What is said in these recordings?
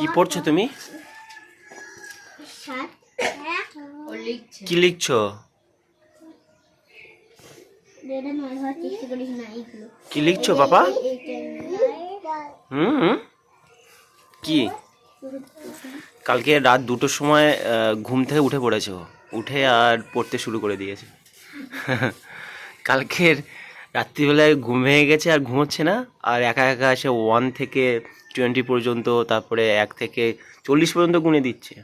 কি পড়ছো তুমি? কি লিখছো? কি লিখছো, বাবা? হুম? কি? কালকে রাত দুটোর সময় ঘুম থেকে উঠে পড়েছে। উঠে আর পড়তে শুরু করে দিয়েছে। কালকের রাত্রিবেলায় ঘুম ভেঙে গেছে আর ঘুমোচ্ছে না। আর একা একা এসে ওয়ান থেকে টোয়েন্টি পর্যন্ত তারপরে এক থেকে চল্লিশ পর্যন্ত গুনে দিচ্ছে।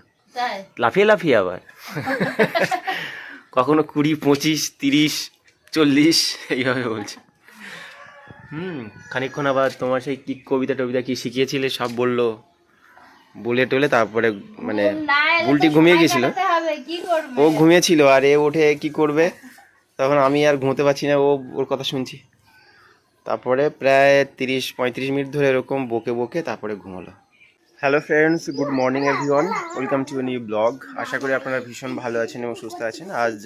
লাফিয়ে লাফিয়ে আবার। কখনো কুড়ি পঁচিশ তিরিশ চল্লিশ এইভাবে বলছে। হুম খানিকক্ষণ আবার তোমার সেই কি কবিতা টবিতা কি শিখিয়েছিলে সব বলল। বলে টলে তারপরে মানে উল্টি ঘুমিয়ে গেছিল। ও ঘুমিয়েছিল আর এ উঠে কি করবে? তখন আমি আর ঘুমোতে পারছি না ও ওর কথা শুনছি। তারপরে প্রায় তিরিশ, পঁয়ত্রিশ মিনিট ধরে এরকম বকে বকে তারপরে ঘুমোলো। Hello friends good morning everyone welcome to new blog আশা করি আপনারা ভীষণ ভালো আছেন এবং সুস্থ আছেন। আজ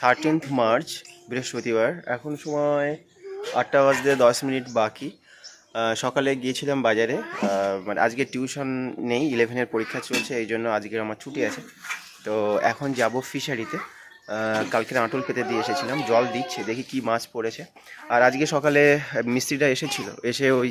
থার্টিন্থ মার্চ বৃহস্পতিবার। এখন সময় আটটা বাজতে দশ মিনিট বাকি। সকালে গিয়েছিলাম বাজারে। মানে আজকে টিউশন নেই ইলেভেনের পরীক্ষা চলছে, এই জন্য আজকের আমার ছুটি আছে। তো এখন যাব ফিশারিতে আহ, কালকে আঁটল পেতে দিয়ে এসেছিলাম জল দিচ্ছে দেখি কি মাছ পড়েছে। আর আজকে সকালে মিস্ত্রিটা এসেছিল এসে ওই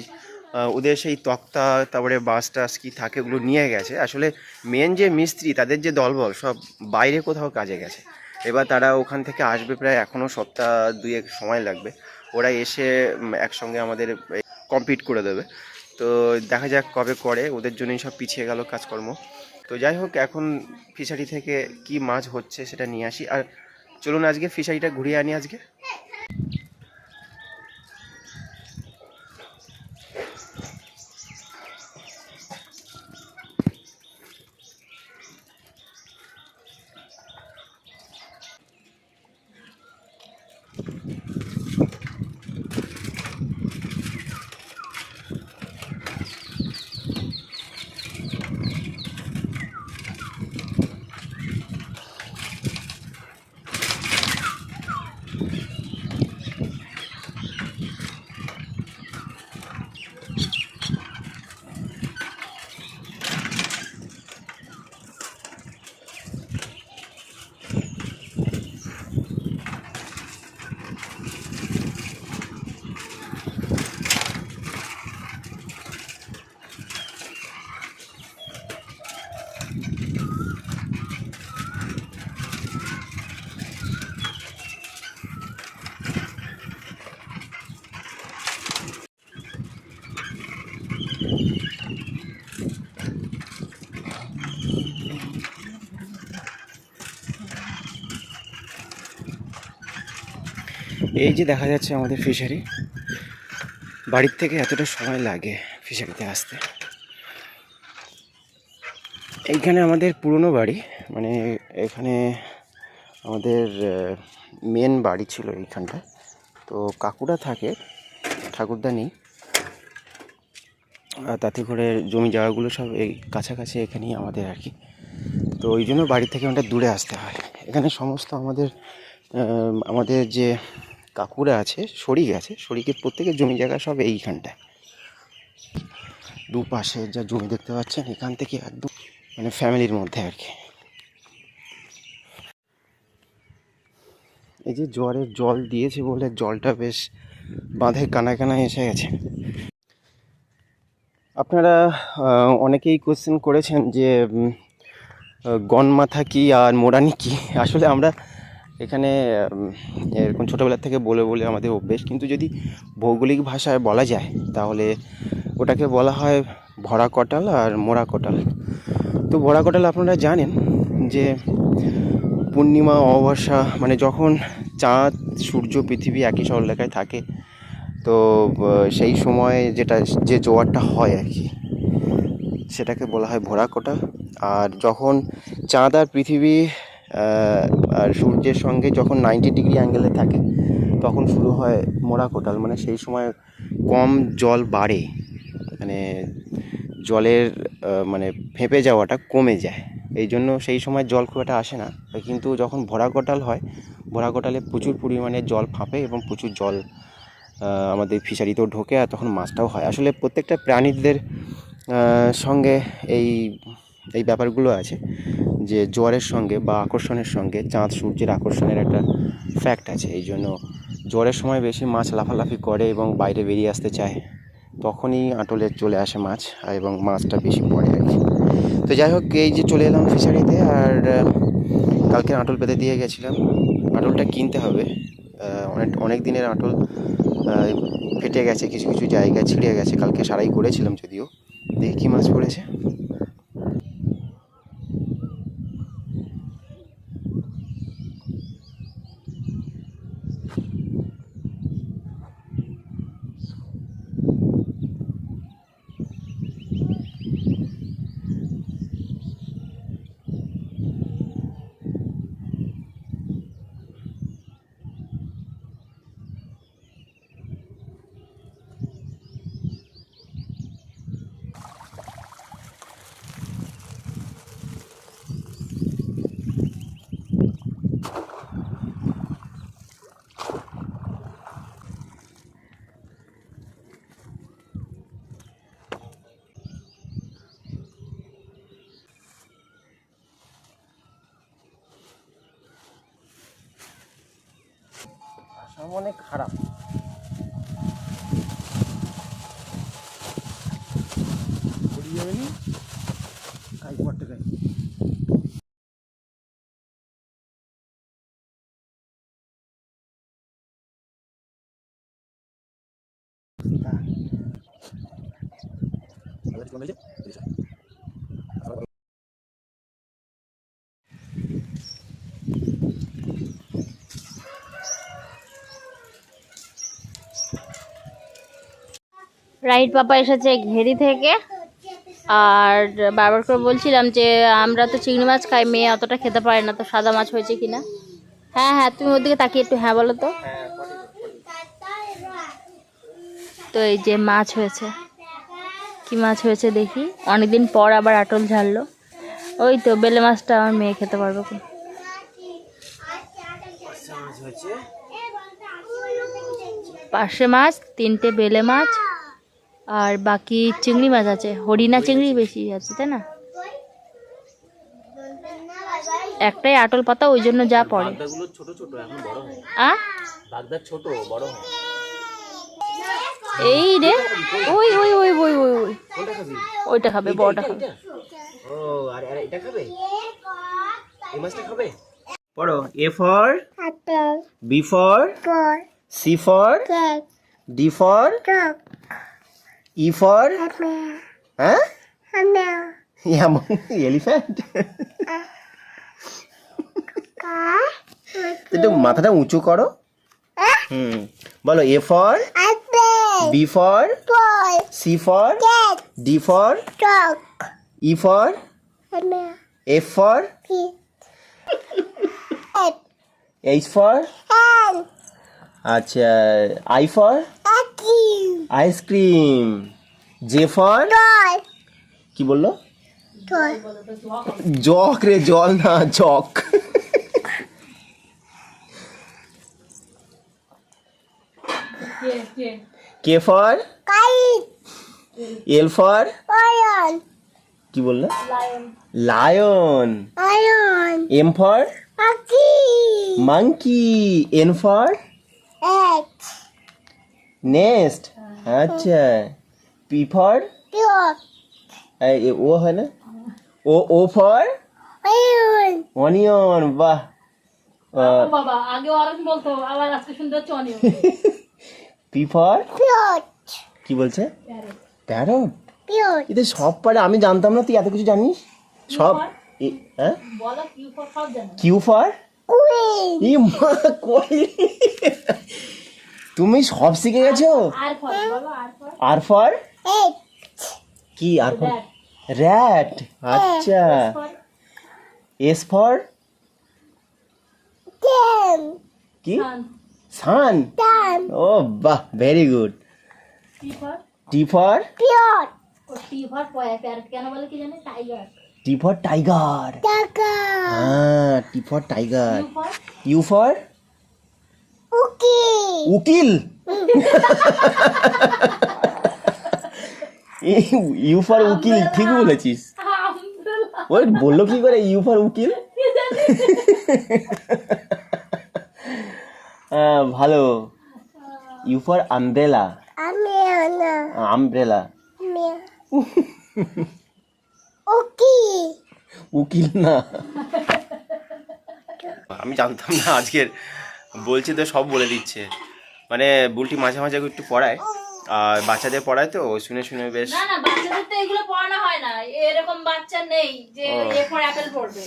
ওদের সেই তক্তা তারপরে বাঁশ টাস কি থাকে ওগুলো নিয়ে গেছে। আসলে মেন যে মিস্ত্রি তাদের যে দলবল সব বাইরে কোথাও কাজে গেছে। এবার তারা ওখান থেকে আসবে প্রায় এখনও সপ্তাহ দুয়েক সময় লাগবে। ওরা এসে একসঙ্গে আমাদের কমপ্লিট করে দেবে। তো দেখা যাক কবে করে ওদের জন্যই সব পিছিয়ে গেল কাজকর্ম। তো যাই হোক এখন ফিশারি থেকে কি মাছ হচ্ছে সেটা নিয়ে আসি। আর চলুন আজকে ফিশারিটা ঘুরিয়ে আনি আজকে। এই যে দেখা যাচ্ছে আমাদের ফিশারি বাড়ির থেকে এতটা সময় লাগে ফিশারিতে আসতে। এইখানে আমাদের পুরনো বাড়ি মানে এখানে আমাদের মেন বাড়ি ছিল এইখানটায় তো কাকুরা থাকে, ঠাকুরদা নেই। তাতে করে জমি জায়গাগুলো সব এই কাছাকাছি এখানেই আমাদের আর কি। তো ওই জন্য বাড়ি থেকে অনেকটা দূরে আসতে হয়। এখানে সমস্ত আমাদের আমাদের যে কাকুরা আছে, শরিক আছে, শরিকের প্রত্যেকের জমি জায়গা সব এইখানটায়। দুপাশে যা জমি দেখতে পাচ্ছেন, এখান থেকে একদম মানে ফ্যামিলির মধ্যে আর কি। এই যে জোয়ারের জল দিয়েছে বলে জলটা বেশ বাঁধে কানায় কানায় এসে গেছে। আপনারা অনেকেই কোশ্চেন করেছেন যে গনমাথা কি আর মোরানি কি? আসলে আমরা এখানে এরকম ছোটোবেলার থেকে বলে বলে আমাদের অভ্যেস। কিন্তু যদি ভৌগোলিক ভাষায় বলা যায়, তাহলে ওটাকে বলা হয় ভরা কটাল আর মোরা কটাল তো ভরা কটাল আপনারা জানেন যে পূর্ণিমা, অমাবস্যা মানে যখন চাঁদ, সূর্য, পৃথিবী একই সরলেখায় থাকে, তো সেই সময় যেটা, যে জোয়ারটা হয় আর কি, সেটাকে বলা হয় ভরা কোটা আর যখন চাঁদ আর পৃথিবী আর সূর্যের সঙ্গে যখন নাইনটি ডিগ্রি অ্যাঙ্গেলে থাকে, তখন শুরু হয় মোরা কোটাল। মানে সেই সময় কম জল বাড়ে মানে জলের মানে ফেঁপে যাওয়াটা কমে যায়। এই জন্য সেই সময় জল খুব একটা আসে না। কিন্তু যখন ভরা কোটাল হয়, ভরা কোটালে প্রচুর পরিমাণে জল ফাঁপে এবং প্রচুর জল আমাদের ফিশারিতেও ঢোকে আর তখন মাছটাও হয়। আসলে প্রত্যেকটা প্রাণীদের সঙ্গে এই এই ব্যাপারগুলো আছে। যে জ্বরের সঙ্গে বা আকর্ষণের সঙ্গে চাঁদ সূর্যের আকর্ষণের একটা ফ্যাক্ট আছে। এই জন্য জ্বরের সময় বেশি মাছ লাফালাফি করে এবং বাইরে বেরিয়ে আসতে চায়, তখনই আটলে চলে আসে মাছ এবং মাছটা বেশি পড়ে আর কি। তো যাই হোক, এই যে চলে এলাম ফিশারিতে আর কালকে আটল পেতে দিয়ে গেছিলাম। আটলটা কিনতে হবে। অনেক অনেক দিনের আটল ফেটে গেছে, কিছু কিছু জায়গায় ছিঁড়ে গেছে। কালকে সারাই করেছিলাম যদিও। দেখি কী মাছ পড়েছে। অনেক খারাপ। রাইট পাপা এসেছে ঘেরি থেকে। আর বারবার করে বলছিলাম যে, আমরা তো চিংড়ি মাছ খাই, মেয়ে অতটা খেতে পারে না, তো সাদা মাছ হয়েছে কিনা? হ্যাঁ হ্যাঁ তুমি ওদিকে তাকিয়ে একটু হ্যাঁ বলো তো। তো এই যে মাছ হয়েছে। কি মাছ হয়েছে দেখি? অনেকদিন পর আবার আটল ঝাড়লো। ওই তো, বেলে মাছটা আমার মেয়ে খেতে পারবে পার্শে মাছ, তিনটে বেলে মাছ আর বাকি চিংড়ি মাছ আছে। হরিণা চিংড়ি বেশি আছে তাই না? একটাই আটল পাতা ওই জন্য যা পড়ে। ছোট ছোট এখন বড় হয়। আ? বাগদা ছোট বড় হয়। এই রে ওই ওই ওই ওই ওই ওই। ওইটা খাবে? বড়টা খাবে। ও আর আর এটা খাবে? এই মাছটা খাবে? পড়ো A for Apple, B for four, C for D for E for হ্যাঁ এমন এলিফ্যান্ট একটু মাথাটা উঁচু করো। হুম। বলো A for B for C for D for E for F for H for আচ্ছা I for? Ice cream. J for? কি বলল? জক রে জল না জক। K for? L for? কি বলল? Lion. M for? Monkey. N for? Egg, nest আচ্ছা। পি ফর dog, ও হয় না? ও ও ফর lion, অনিয়ন বাহ। বাবা আগে অরেঞ্জ বলতো আবার আজকে শুনতে হচ্ছে অনিয়ন পি ফর plot, কি বলছে? প্যারট এতে সব পারে আমি জানতাম না তুই এত কিছু জানিস? সব হ্যাঁ? বলো কিউ ফর সব জানো। কিউ ফর মা কই তুমি সব শিখে গেছো? R for R for R for egg, কি আর ফর র্যাট আচ্ছা। এস ফর কি? সান ও বাহ very good T for T for plot, ও টি ফর প্যারট কেন বলে কি জানে? টাইগার টি ফর টাইগার হ্যাঁ T for tiger U for উকিল ইউ ফর উকিল ঠিক বলেছিস। ওই বলল কি করে ইউ ফর উকিল হ্যাঁ, ভালো। ইউ ফর আমব্রেলা আমি আমব্রেলা আমি উকিল না। আমি জানতাম না আজকের। বলছি তো সব বলে দিচ্ছে। মানে বুলটি মাঝে মাঝে একটু পড়ায়। আর বাচ্চাদের পড়ায় তো শুনে শুনে বেশ। না না বাচ্চাদের তো এগুলো পড়ানো হয় না। এরকম বাচ্চা নেই যে ও। এ অ্যাপেল পড়বে।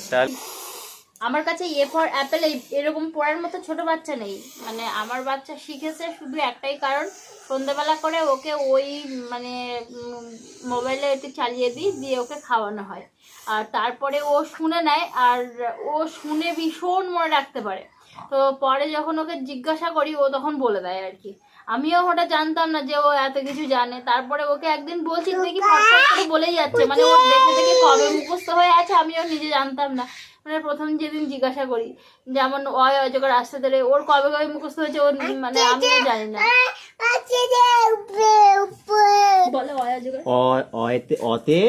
আমার কাছে এ ফর অ্যাপেল এরকম পড়ার মতো ছোট বাচ্চা নেই। মানে আমার বাচ্চা শিখেছে শুধু একটাই কারণ সন্ধ্যাবেলা করে ওকে ওই মানে মোবাইলে একটু চালিয়ে দিই দিয়ে ওকে খাওয়ানো হয়। আর তারপরে ও শুনে নেয় আর ও শুনে ভীষণ মনে রাখতে পারে। তো পরে যখন ওকে জিজ্ঞাসা করি ও তখন বলে দেয় আর কি। আমিও ওটা জানতাম না যে ও এত কিছু জানে। তারপরে ওকে একদিন বলছি দেখি ফটফট করে বলেই যাচ্ছে? মানে ওর দেখে দেখে কবে মুখস্থ হয়ে আছে আমিও নিজে জানতাম না। মানে প্রথম যেদিন জিজ্ঞাসা করি যেমন অয় অজগর আসতে ধরে ওর কবে কবে মুখস্থ হয়েছে ওর মানে আমিও জানি না। উপরে বলে অয় অজগর অ- অয়তে অতে?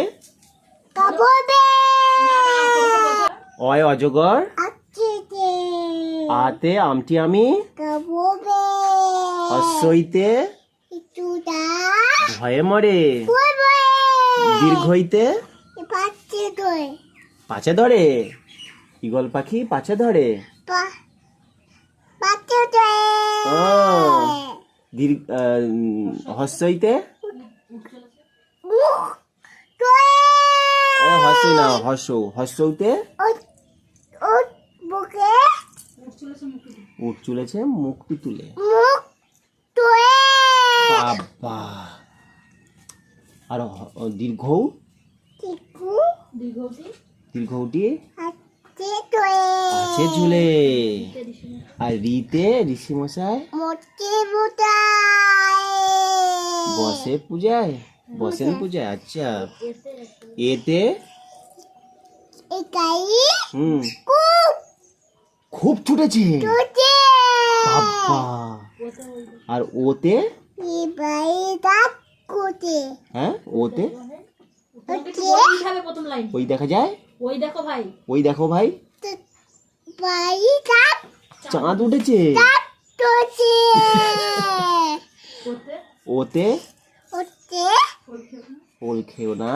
অয় অজগর? আতে আমটি আমি? ভয়ে মরে। দীর্ঘইতে? পাছে ধরে। ইগল পাখি পাছে ধরে? ও দীর্ঘ হস্যইতে ও হস্যই না হস্য হস্যইতে উঠ চুলেছে মুক্তি তুলে। বাবা। আর দীর্ঘ? টিকু দীর্ঘটি? আছে ঝুলে। আর রিতে ঋষি মশাই বসে পূজায়? বসেন পূজায় আচ্ছা। এতে? একাই হুম। খুব খুব ছুটেছে। ছুটে বাবা। আর ওতে? হ্যাঁ ওতে? ওই দেখা যায়? ওই দেখো ভাই। ওই দেখো ভাই। চাঁদ উঠেছে। ওতে? ওতে? ওল খেও না।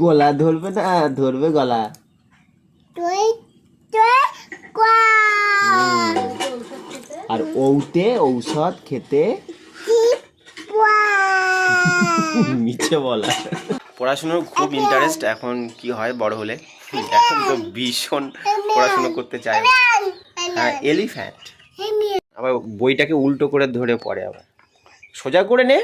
গলা ধরবে না ধরবে গলা। তুই তুই আর ওতে ঔষধ খেতে মিছে বলা। পড়াশোনার খুব ইন্টারেস্ট এখন কি হয় বড় হলে? এখন তো ভীষণ পড়াশুনো করতে চায়। হ্যাঁ এলিফ্যান্ট আবার বইটাকে উল্টো করে ধরে পড়ে আবার। সোজা করে নে।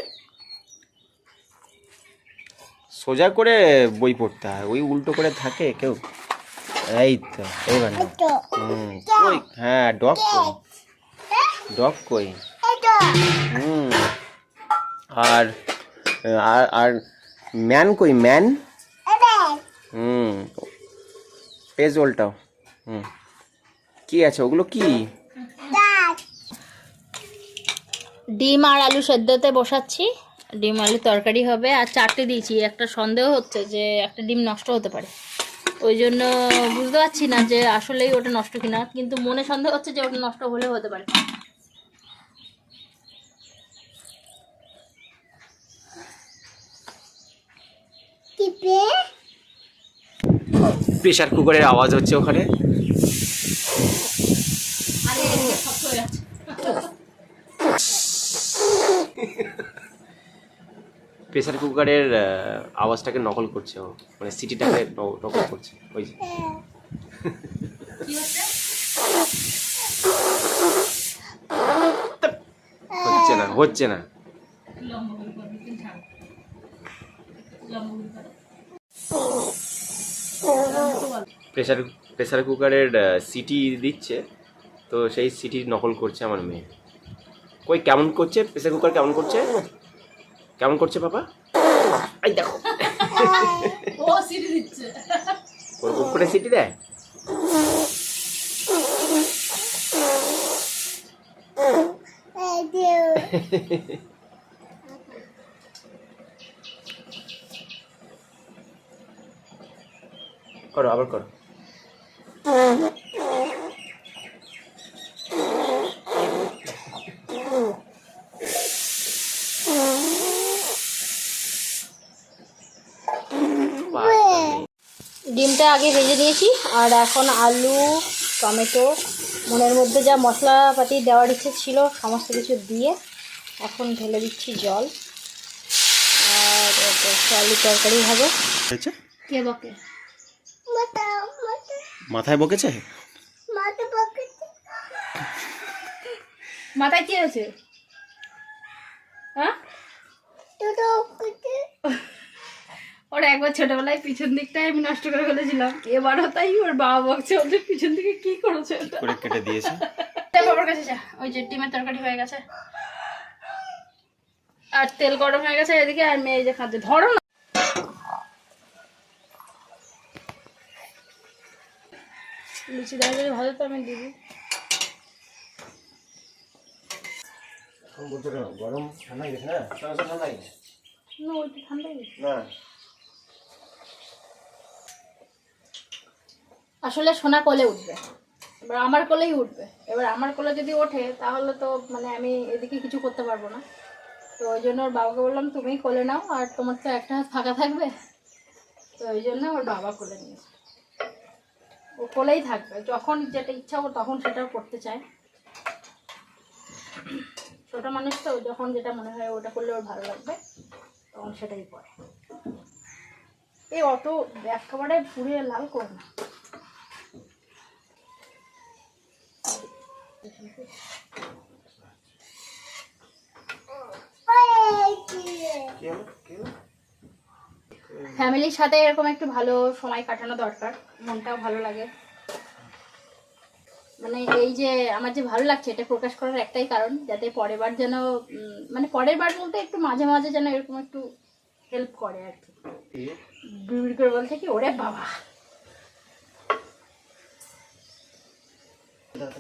সোজা করে বই পড়তে হয়। ওই উল্টো করে থাকে কেউ। এই তো এইবার হুম কই? হ্যাঁ ডগ কই? ডগ কই? হুম আর আর আর ম্যান কই ম্যান? হুম। পেজ ওল্টাও হুম। কি আছে? ওগুলো কি? ডিম আর আলু সেদ্ধতে বসাচ্ছি। ডিম আলু তরকারি হবে। আর চারটে দিয়েছি। একটা সন্দেহ হচ্ছে যে একটা ডিম নষ্ট হতে পারে। ওই জন্য বুঝতে পারছি না যে আসলেই ওটা নষ্ট কিনা। কিন্তু মনে সন্দেহ হচ্ছে যে ওটা নষ্ট হলেও হতে পারে। টিপে। প্রেশার কুকারের আওয়াজ হচ্ছে ওখানে। প্রেশার কুকারের আওয়াজটাকে নকল করছে ও। মানে সিটিটাকে নকল করছে। ওই যে। হচ্ছে না হচ্ছে না। প্রেশার প্রেশার কুকারের সিটি দিচ্ছে। তো সেই সিটি নকল করছে আমার মেয়ে। কই কেমন করছে? প্রেশার কুকার কেমন করছে? কেমন করছে বাবা? এই দেখো। ও সিটি দিচ্ছে। ওর উপরে সিটি দেয়? করো আবার করো। ডিমটা আগে ভেজে নিয়েছি আর এখন আলু টমেটো মনের মধ্যে যা মশলাপাতি দেওয়ার ইচ্ছে ছিল সমস্ত কিছু দিয়ে এখন ঢেলে দিচ্ছি জল। আর আলু তরকারি হবে। কে বকে মাথায় বকেছে? মাথায় কি হয়েছে? হ্যাঁ? ওর একবার ছোটবেলায় পিছন দিকটাই আমি নষ্ট করে ফেলেছিলাম। এবারও তাই ওর বাবা বকছে ওদের পিছন দিকে কি করেছে করে কেটে দিয়েছে? যা বাবার কাছে যা ওই যে ডিমের তরকারি হয়ে গেছে। আর তেল গরম হয়ে গেছে এদিকে আর মেয়ে যে খাদ্য ধরো লুচি দেওয়া যদি ভালো তো আমি দিবি। গরম ঠান্ডা গেছে না? ঠান্ডা গেছে না ওইটা ঠান্ডা গেছে না। আসলে সোনা কোলে উঠবে। এবার আমার কোলেই উঠবে। এবার আমার কোলে যদি ওঠে তাহলে তো মানে আমি এদিকে কিছু করতে পারব না। তো ওই জন্য ওর বাবাকে বললাম তুমিই কোলে নাও আর তোমার তো একটা হাত ফাঁকা থাকবে। তো ওই জন্য ওর বাবা কোলে নিয়েছে ও কোলেই থাকবে। যখন যেটা ইচ্ছা ও তখন সেটা করতে চায়। ছোট মানুষ তো যখন যেটা মনে হয় ওটা করলে ওর ভালো লাগবে তখন সেটাই করে। এই অত একেবারে পুড়ে লাল করে না। কি হলো? কি হলো? ফ্যামিলির সাথে এরকম একটু ভালো সময় কাটানো দরকার মনটাও ভালো লাগে। মানে এই যে আমার যে ভালো লাগছে এটা প্রকাশ করার একটাই কারণ যাতে পরের বার যেন মানে পরের বার বলতে একটু মাঝে মাঝে যেন এরকম একটু হেল্প করে আর কি। বিড়বিড় করে বলতে কি ওরে বাবা! দাও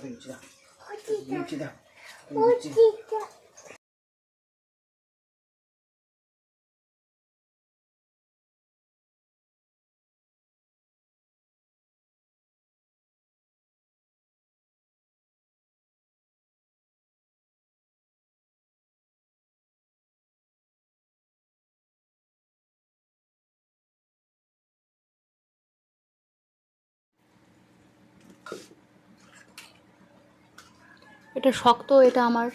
এটা শক্ত এটা আমার।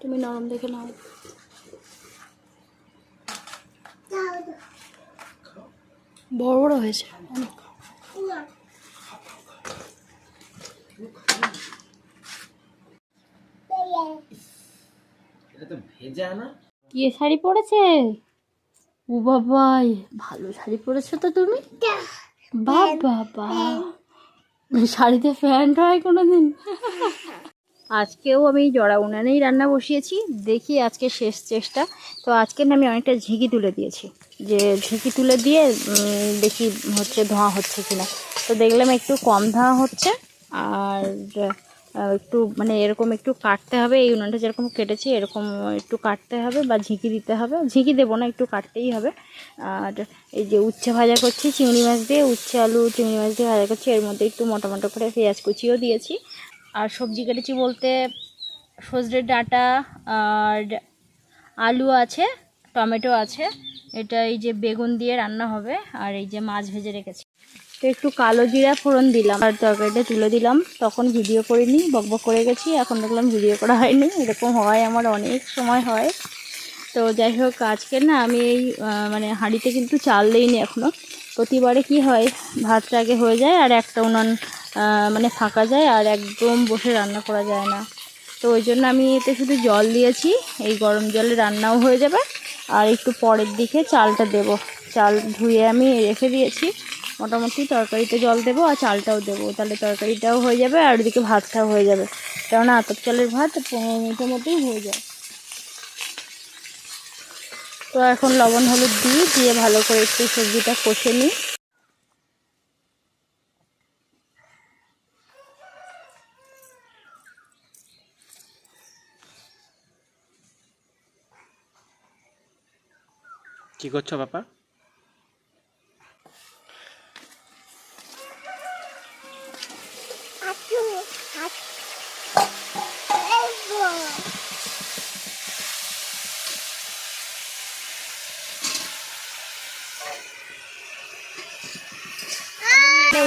তুমি নরম দেখে নাও। বড় বড় হয়েছে। অনেক এটা তো ভেজা না। কি শাড়ি পরেছে? ও বাবাই ভালো শাড়ি পরেছো তো তুমি? বাবা। বা শাড়িতে প্যান্ট হয় কোনো দিন আজকেও আমি জড়া উনানেই রান্না বসিয়েছি। দেখি আজকে শেষ চেষ্টা। তো আজকে আমি অনেকটা ঝিঁকি তুলে দিয়েছি। যে ঝিঁকি তুলে দিয়ে দেখি হচ্ছে ধোঁয়া হচ্ছে কিনা। তো দেখলাম একটু কম ধোঁয়া হচ্ছে। আর একটু মানে এরকম একটু কাটতে হবে, এই উনানটা যেরকম কেটেছি, এরকম একটু কাটতে হবে বা ঝিঁকি দিতে হবে। ঝিঁকি দেবো না, একটু কাটতেই হবে। আর এই যে উচ্ছে ভাজা করছি, চিংড়ি মাছ দিয়ে, উচ্ছে আলু, চিংড়ি মাছ দিয়ে ভাজা করছি, এর মধ্যে একটু মোটা মোটা করে পেঁয়াজ কুচিও দিয়েছি। আর সবজি কেটেছি বলতে সজনের ডাঁটা, আর আলু আছে, টমেটো আছে। এটা এই যে বেগুন দিয়ে রান্না হবে, আর এই যে মাছ ভেজে রেখেছি। তো একটু কালো জিরা ফোড়ন দিলাম। আর তরকারিটা তুলে দিলাম। তখন ভিডিও করিনি, বকবক করে গেছি। এখন দেখলাম ভিডিও করা হয়নি। এরকম হয়, আমার অনেক সময় হয়। তো যাই হোক, আজকে না আমি এই মানে হাঁড়িতে কিন্তু চাল দিইনি এখনও প্রতিবারে কি হয়, ভাতটা আগে হয়ে যায় আর একটা উনান মানে ফাঁকা যায় আর একদম বসে রান্না করা যায় না। তো ওই জন্য আমি এতে শুধু জল দিয়েছি। এই গরম জলে রান্নাও হয়ে যাবে। আর একটু পরের দিকে চালটা দেব। চাল ধুয়ে আমি রেখে দিয়েছি। মোটামুটি তরকারিতে জল দেবো আর চালটাও দেবো। তাহলে তরকারিটাও হয়ে যাবে আর ওদিকে ভাতটাও হয়ে যাবে। কেননা আতপ চালের ভাত মধ্যেই হয়ে যায়। তো এখন লবণ, হলুদ দিই দিয়ে ভালো করে একটু সবজিটা কষে নিই। কি করছ বাপা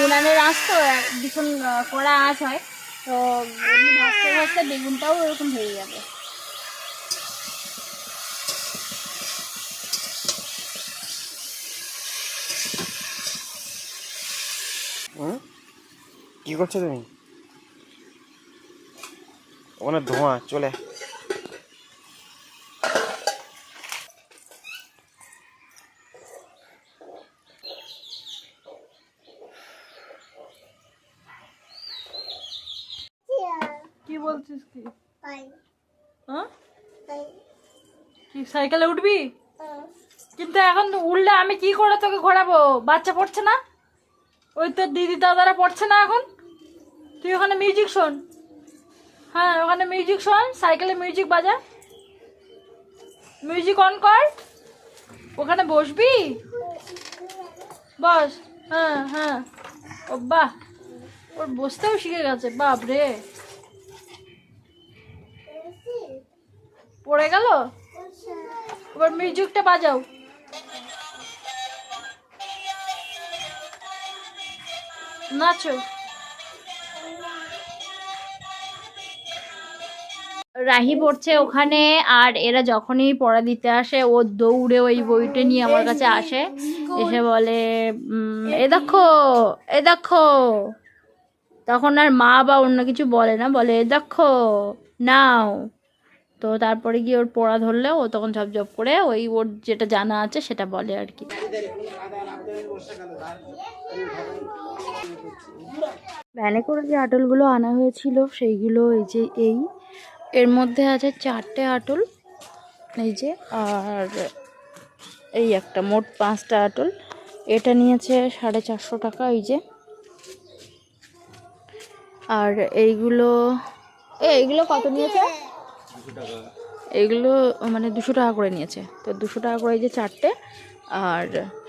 মানে উনানের আঁচ তো ভীষণ কড়া আঁচ হয়। তো ভাজতে ভাজতে বেগুনটাও এরকম হয়ে যাবে। কি করছ তুমি? ওখানে ধোঁয়া, চলে কি বলছিস কি পাই হ্যাঁ পাই কি সাইকেলে উঠবি? কিন্তু এখন উঠলে আমি কি করে তোকে ঘোরাবো? বাচ্চা পড়ছে না? ওই তোর দিদি দাদারা পড়ছে না এখন? তুই ওখানে মিউজিক শোন। হ্যাঁ ওখানে মিউজিক শোন সাইকেলে মিউজিক বাজা। মিউজিক অন কর। ওখানে বসবি? বস। হ্যাঁ হ্যাঁ। ও বাহ ওর বসতেও শিখে গেছে বাপ রে পড়ে গেল? এবার মিউজিকটা বাজাও। নাচো। রাহি পড়ছে ওখানে, আর এরা যখনই পড়া দিতে আসে, ও দৌড়ে ওই বইটা নিয়ে আমার কাছে আসে। এসে বলে এ দেখো এ দেখো। তখন আর মা বা অন্য কিছু বলে না, বলে, এ দেখো, নাও। তো তারপরে গিয়ে ওর পড়া ধরলে ও তখন ঝপ ঝপ করে ওই ওর যেটা জানা আছে সেটা বলে আর কি। ভ্যানে করে যে আটলগুলো আনা হয়েছিল, সেইগুলো এই যে এই। এর মধ্যে আছে চারটে আটল, এই যে, আর এই একটা মোট পাঁচটা আটল। এটা নিয়েছে সাড়ে চারশো টাকা, এই যে। আর এইগুলো এইগুলো কত নিয়েছে? এইগুলো মানে দুশো টাকা করে নিয়েছে। তো দুশো টাকা করে যে চারটে আর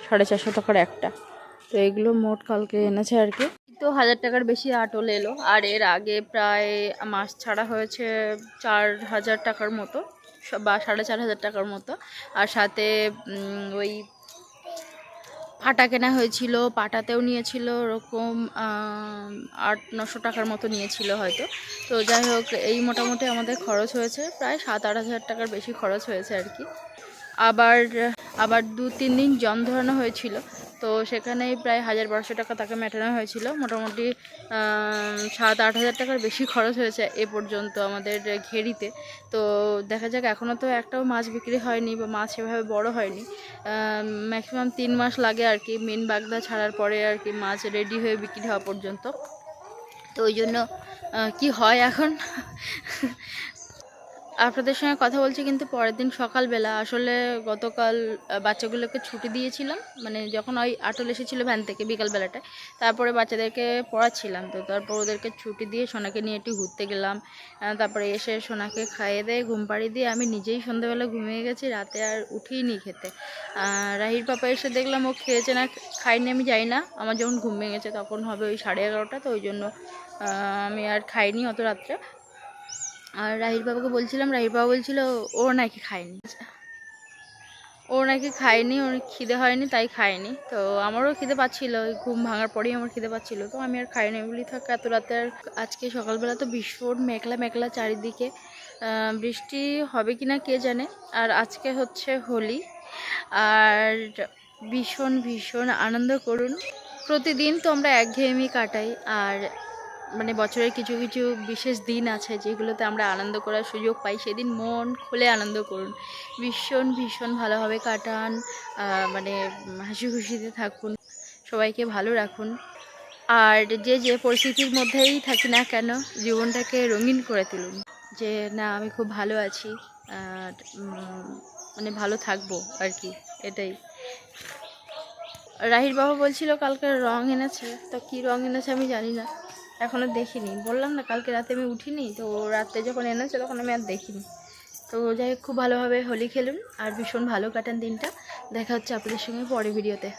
সাড়ে চারশো টাকার একটা। তো এগুলো মোট কালকে এনেছে আর কি। তো হাজার টাকার বেশি আটল এলো। আর এর আগে প্রায় মাস ছাড়া হয়েছে চার হাজার টাকার মতো বা সাড়ে চার হাজার টাকার মতো। আর সাথে ওই পাটা কেনা হয়েছিল, পাটাতেও নিয়েছিল, ওরকম আট, নশো টাকার মতো নিয়েছিল হয়তো। তো যাই হোক, এই মোটামুটি আমাদের খরচ হয়েছে, প্রায় সাত, আট হাজার টাকার বেশি খরচ হয়েছে আর কি। আবার আবার দু, তিন দিন জম ধরানো হয়েছিল। তো সেখানেই প্রায় হাজার বারোশো টাকা তাকে মেটানো হয়েছিল। মোটামুটি সাত, আট হাজার টাকার বেশি খরচ হয়েছে এ পর্যন্ত আমাদের ঘেরিতে। তো দেখা যাক এখনও তো একটাও মাছ বিক্রি হয়নি বা মাছ সেভাবে বড় হয়নি। ম্যাক্সিমাম তিন মাস লাগে আর কি মেন বাগদা ছাড়ার পরে আর কি মাছ রেডি হয়ে বিক্রি হওয়া পর্যন্ত। তো ওই জন্য কি হয় এখন? আপনাদের সঙ্গে কথা বলছি কিন্তু পরের দিন সকালবেলা। আসলে গতকাল বাচ্চাগুলোকে ছুটি দিয়েছিলাম। মানে যখন ওই আটল এসেছিল ভ্যান থেকে বিকালবেলাটায়, তারপরে বাচ্চাদেরকে পড়াচ্ছিলাম তো। তারপর ওদেরকে ছুটি দিয়ে সোনাকে নিয়ে একটু ঘুরতে গেলাম। তারপরে এসে সোনাকে খাইয়ে দেয় ঘুম পাড়িয়ে দিয়ে আমি নিজেই সন্ধ্যাবেলা ঘুমিয়ে গেছি, রাতে আর উঠিই নি খেতে রাহির পাপা এসে দেখলাম ও খেয়েছে না, খাইনি আমি যাই না। আমার যখন ঘুম ভেঙে গেছে তখন হবে ওই সাড়ে এগারোটা, তো ওই জন্য আমি আর খাইনি অত রাত্রে। আর রাহির বাবাকে বলছিলাম রাহির বাবা বলছিল ও নাকি খায়নি। ও নাকি খায়নি, ওর খিদে হয়নি, তাই খায়নি। তো আমারও খিদে পাচ্ছিল, ওই ঘুম ভাঙার পরেই আমার খিদে পাচ্ছিল। তো আমি আর খাইনি বলি, থাক, এত রাতে আর আজকে সকালবেলা তো ভীষণ মেঘলা মেঘলা চারিদিকে। বৃষ্টি হবে কি না কে জানে? আর আজকে হচ্ছে হোলি। আর ভীষণ ভীষণ আনন্দ করুন। প্রতিদিন তো আমরা একঘেয়েমি কাটাই, আর মানে বছরের কিছু কিছু বিশেষ দিন আছে যেগুলোতে আমরা আনন্দ করার সুযোগ পাই। সেদিন মন খুলে আনন্দ করুন। ভীষণ ভীষণ ভালোভাবে কাটান। মানে হাসি খুশিতে থাকুন। সবাইকে ভালো রাখুন। আর যে যে পরিস্থিতির মধ্যেই থাকি না কেন, জীবনটাকে রঙিন করে তুলুন। যে, না, আমি খুব ভালো আছি। আর মানে ভালো থাকব আর কি, এটাই। রাহির বাবা বলছিল, কালকে রং এনেছে। তো কী রং এনেছে আমি জানি না। এখনও দেখিনি। বললাম না, কালকে রাতে আমি উঠিনি, তো রাতে যখন এনেছে তখন আমি আর দেখিনি। তো যাই হোক, খুব ভালোভাবে হোলি খেলুন, আর ভীষণ ভালো কাটান দিনটা। দেখা হচ্ছে আপনাদের সঙ্গে পরে ভিডিওতে।